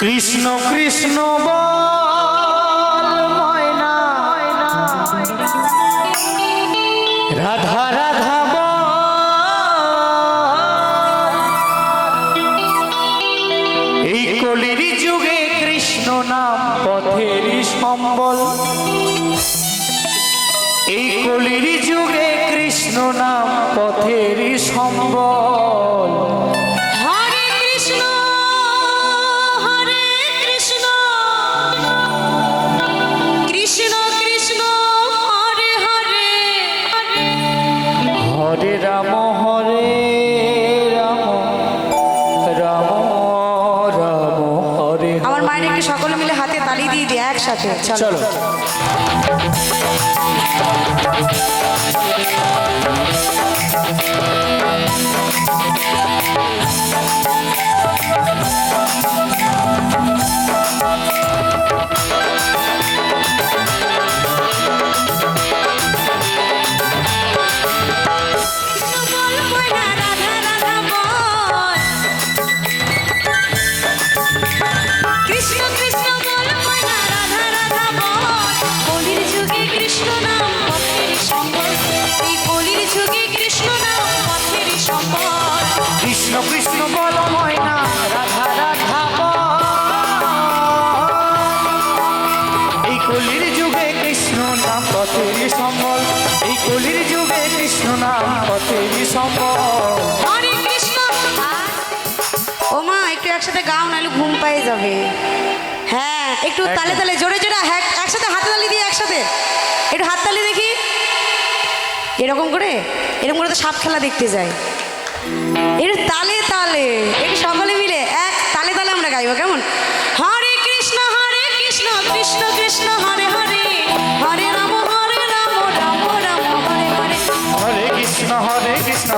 কৃষ্ণ কৃষ্ণ রাধা রাধা এই কলির যুগে কৃষ্ণ নাম পথের সম্বল। এই কলির যুগে কৃষ্ণ নাম পথের সম্বল। মায়ের একটু সকলে মিলে হাতে তালি দিয়ে দিই একসাথে। চলো। চলো। পথের সম্বল এই কলির যুগে কৃষ্ণ নাম পথের সম্বল। হরে কৃষ্ণ। ও মা একটু একসাথে গাও নাহলে ঘুম পেয়ে যাবে। হ্যাঁ একটু তালে তালে জোরে জোরে হ্যাঁ একসাথে হাতে তালি দিয়ে একসাথে। একটু হাত তালি দেখি। এরকম করে এরকম করে তো সাপ খেলা দেখতে যাই। একটু তালে তালে একটু সকলে মিলে এক তালে তালে আমরা গাইবো কেমন? হরে কৃষ্ণ হরে কৃষ্ণ কৃষ্ণ কৃষ্ণ হরে হরে। হরে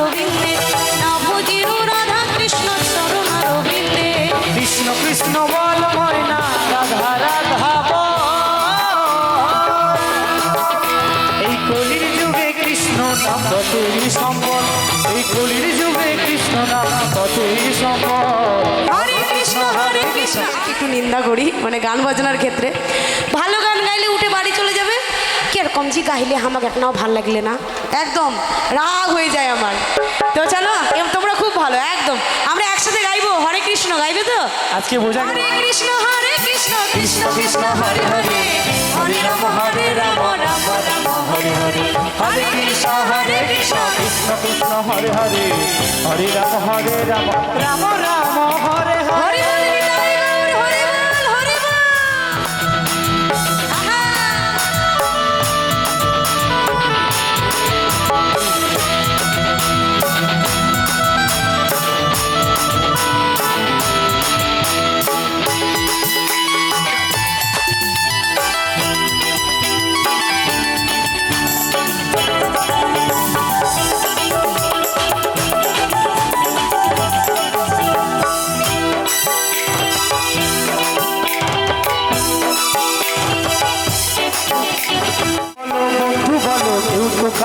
চরণ না বুঝিনু রাধা কৃষ্ণ চরণ কৃষ্ণ কৃষ্ণ বল ময়না রাধা রাধা এই কলির যুগে কৃষ্ণ নাম ততই সম্বল এই কলির যুগে কৃষ্ণ নাম ততই সম্বল কৃষ্ণ কৃষ্ণ। একটু নিন্দা করি মানে গান বাজনার ক্ষেত্রে। ভালো গান গাইলে উঠে বাড়ি চলে যাবে। কীরকম জি গাইলে আমাকে একটাও ভালো লাগলে না? একদম রাগ হয়ে যায় আমার। তো চলো তোমরা খুব ভালো একদম। আমরা একসাথে গাইবো হরে কৃষ্ণ গাইবে তো? আজকে বোঝা হরে কৃষ্ণ হরে কৃষ্ণ কৃষ্ণ কৃষ্ণ হরে হরে। হরে রাম হরে রাম রাম রাম হরে হরে। হরে কৃষ্ণ হরে কৃষ্ণ কৃষ্ণ কৃষ্ণ হরে হরে। হরে রাম হরে রাম। রাম রাম হরে হরে।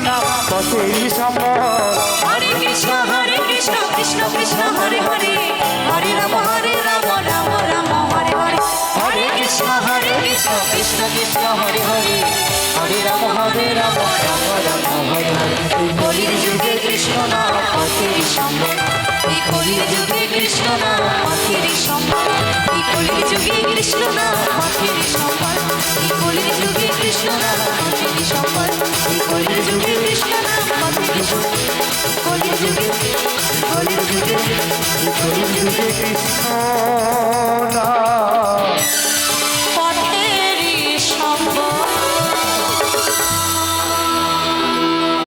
নাম পথেরই সম্বল হরে কৃষ্ণ হরে কৃষ্ণ কৃষ্ণ কৃষ্ণ, হরে হরে। হরে রাম হরে রাম রাম রাম, হরে হরে। কৃষ্ণ কৃষ্ণ হরে হরে। হরে রাম হরে রাম রাম রাম, হরে হরে। কলির যুগে কৃষ্ণ নাম পথের সম্বল এই কলির যুগে কৃষ্ণ নাম এই কলির যুগে কৃষ্ণ নাম পথের সম্বল এই কলির যুগে কৃষ্ণ নাম এই কলির যুগে কৃষ্ণ নাম পথের সম্বল কলির যুগে কলির যুগে কলির যুগে কৃষ্ণ।